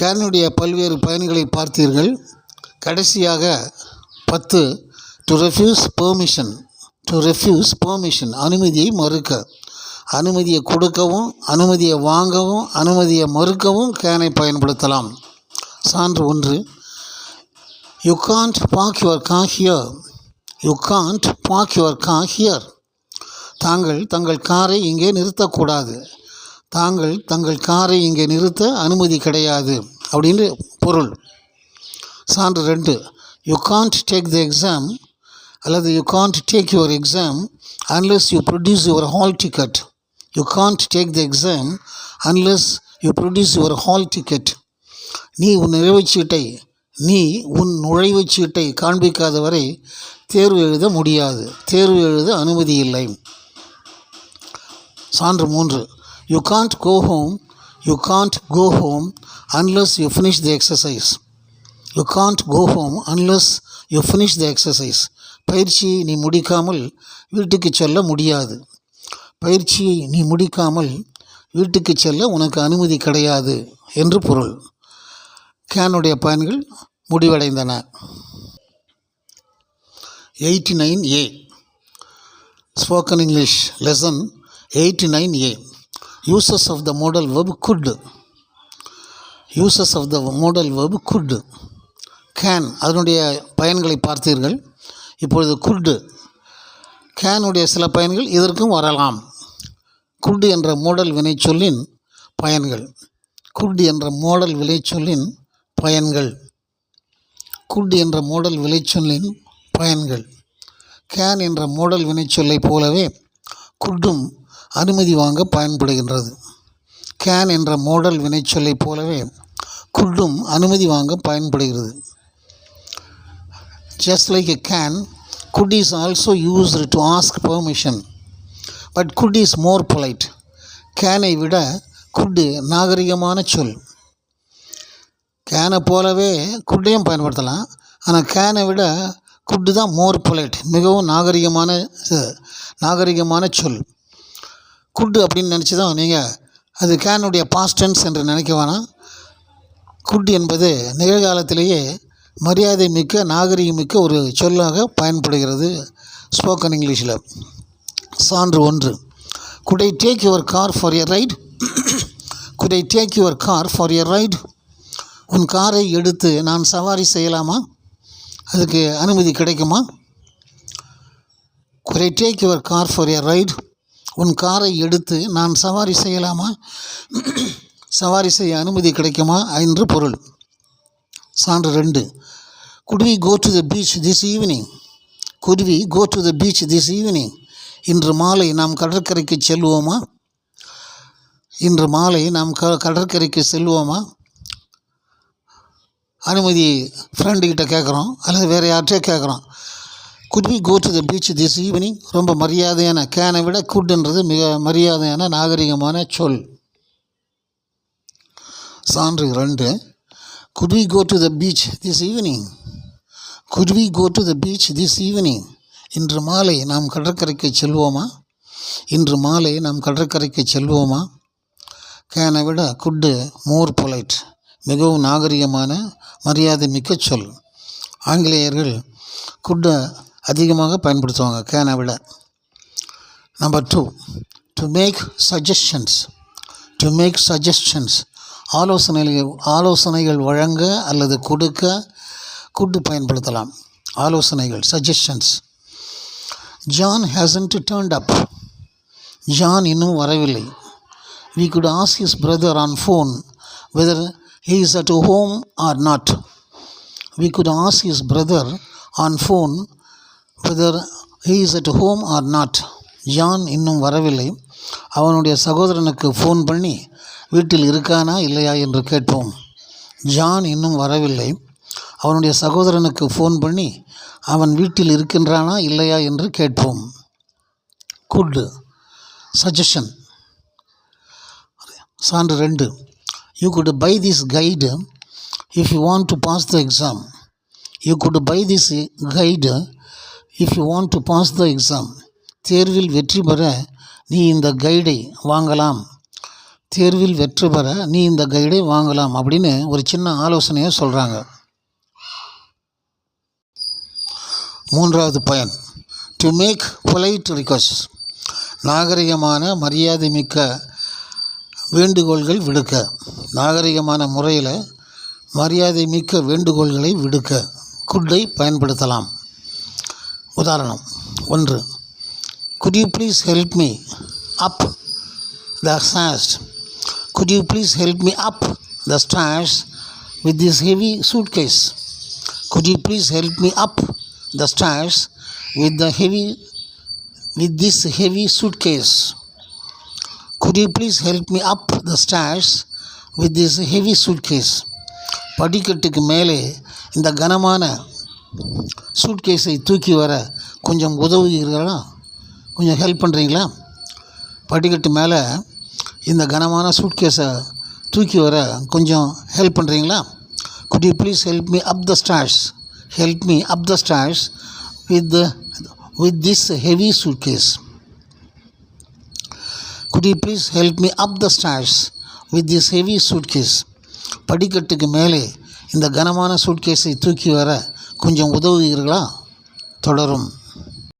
கேனுடைய பல்வேறு பயன்களை பார்த்தீர்கள். கடைசியாக பத்து to refuse permission to refuse permission அனுமதியை மறுக்க. அனுமதியை கொடுக்கவும் அனுமதியை வாங்கவும் அனுமதியை மறுக்கவும் கேனை பயன்படுத்தலாம். சான்று ஒன்று you can't park your car here you can't park your car here தாங்கள் தங்கள் காரை இங்கே நிறுத்தக்கூடாது. தாங்கள் தங்கள் காரை இங்கே நிறுத்த அனுமதி கிடையாது. அப்படின்னு பொருள். சான்று ரெண்டு. You can't take the exam அல்லது you can't take your exam unless you produce your hall ticket you can't take the exam unless you produce your hall ticket நீ உன் நிறைவுச்சீட்டை நீ உன் நுழைவுச் சீட்டை காண்பிக்காத வரை தேர்வு எழுத முடியாது. தேர்வு எழுத அனுமதி இல்லை. சான்று மூன்று. You can't go home you can't go home unless you finish the exercise you can't go home unless you finish the exercise பயிற்சியை நீ முடிக்காமல் வீட்டுக்கு செல்ல முடியாது. பயிற்சியை நீ முடிக்காமல் வீட்டுக்கு செல்ல உனக்கு அனுமதி கிடையாது என்று பொருள். கேனுடைய பயன்கள் முடிவடைந்தன. Eighty nine A. Spoken English lesson eighty nine A. Uses of the modal verb could uses of the modal verb could can அதனுடைய பயன்களை பார்த்தீர்கள். இப்பொழுது குட் கேனுடைய சில பயன்கள் இதற்கும் வரலாம். குட் என்ற மோடல் வினைச்சொல்லின் பயன்கள். குட் என்ற மோடல் விளைச்சொல்லின் பயன்கள். குட் என்ற மோடல் விளைச்சொல்லின் பயன்கள். கேன் என்ற மோடல் வினைச்சொல்லைப் போலவே குட்டும் அனுமதி வாங்க பயன்படுகின்றது. கேன் என்ற மோடல் வினைச்சொல்லைப் போலவே குட்டும் அனுமதி வாங்க பயன்படுகிறது. Just like a can could is also used to ask permission but could is more polite கேனை விட குட்டு நாகரிகமான சொல். கேனை போலவே குட்டையும் பயன்படுத்தலாம் ஆனால் கேனை விட குட்டு தான் மோர் பொலைட் மிகவும் நாகரிகமான நாகரிகமான சொல். குட் அப்படின்னு நினச்சி தான் நீங்கள் அது கேனுடைய பாஸ்டன்ஸ் என்று நினைக்க வேணாம். குட் என்பது நிகழ்காலத்திலேயே மரியாதை மிக்க நாகரிகம் மிக்க ஒரு சொல்லாக பயன்படுகிறது ஸ்போக்கன் இங்கிலீஷில் சான்று ஒன்று. Could I take your car for a ride could I take your car for a ride உன் காரை எடுத்து நான் சவாரி செய்யலாமா? அதுக்கு அனுமதி கிடைக்குமா? Could I take your car for a ride உன் காரை எடுத்து நான் சவாரி செய்யலாமா? சவாரி செய்ய அனுமதி கிடைக்குமா? என்று பொருள். சான்று ரெண்டு. Could we go to the beach this evening could we go to the beach this evening இன்று மாலை நாம் கடற்கரைக்கு செல்வோமா? இன்று மாலை நாம் க கடற்கரைக்கு செல்வோமா? அனுமதி ஃப்ரெண்டுக்கிட்ட கேட்குறோம் அல்லது வேறு யார்கிட்டயோ கேட்குறோம் could we go to the beach this evening ரொம்ப மரியாதையான கேனை விட குட்ன்றது மிக மரியாதையான நாகரிகமான சொல். சான்று ரெண்டு could we go to the beach this evening could we go to the beach this evening இன்று மாலை நாம் கடற்கரைக்கு செல்வோமா? இன்று மாலை நாம் கடற்கரைக்கு செல்வோமா? கேனை விட குட்டு மோர் பொலைட் மிகவும் நாகரிகமான மரியாதை மிக்க சொல். ஆங்கிலேயர்கள் குட்டை அதிகமாக பயன்படுத்துவாங்க கேனை விட number two to make suggestions to make suggestions ஆலோசனைகள் ஆலோசனைகள் வழங்க அல்லது கொடுக்க குட்டு பயன்படுத்தலாம். ஆலோசனைகள் suggestions John hasn't turned up John இன்னும் வரவில்லை. We could ask his brother on phone whether he is at home or not we could ask his brother on phone whether he is at home or not. John இன்னும் வரவில்லை. அவனுடைய சகோதரனுக்கு phone பண்ணி வீட்டில் இருக்கானா இல்லையா? என்று கேட்போம். ஜான் இன்னும் வரவில்லை. அவனுடைய சகோதரனுக்கு ஃபோன் பண்ணி அவன் வீட்டில் இருக்கின்றானா இல்லையா? என்று கேட்போம். குட் சஜஷன் சான்று ரெண்டு. You could buy this guide if you want to pass the exam you could buy this guide if you want to pass the exam தேர்வில் வெற்றி பெற நீ இந்த கைடை வாங்கலாம். தேர்வில் வெற்றி பெற நீ இந்த கைடை வாங்கலாம் அப்படின்னு ஒரு சின்ன ஆலோசனையை சொல்கிறாங்க மூன்றாவது பயன் டு மேக் பொலைட் ரிக்வஸ்ட் நாகரிகமான மரியாதை மிக்க வேண்டுகோள்கள் விடுக்க. நாகரிகமான முறையில் மரியாதை மிக்க வேண்டுகோள்களை விடுக்க. குட்டை பயன்படுத்தலாம். உதாரணம் ஒன்று could you please help me up the stairs could you please help me up the stairs with this heavy suitcase could you please help me up the stairs with the heavy with this heavy suitcase could you please help me up the stairs with this heavy suitcase படிக்கட்டுக்கு மேலே இந்த கனமான சூட்கேஸை தூக்கி வர கொஞ்சம் உதவுகிறீர்களா? கொஞ்சம் help பண்ணுறீங்களா படிக்கட்டு மேலே இந்த கனமான சூட்கேஸை தூக்கி வர கொஞ்சம் ஹெல்ப் பண்ணுறீங்களா could you please help me up the stairs help me up the stairs with with this heavy suitcase could you please help me up the stairs with this heavy suitcase படிக்கட்டுக்கு மேலே இந்த கனமான சூட்கேஸை தூக்கி வர கொஞ்சம் உதவுகிறீர்களா? தொடரும்.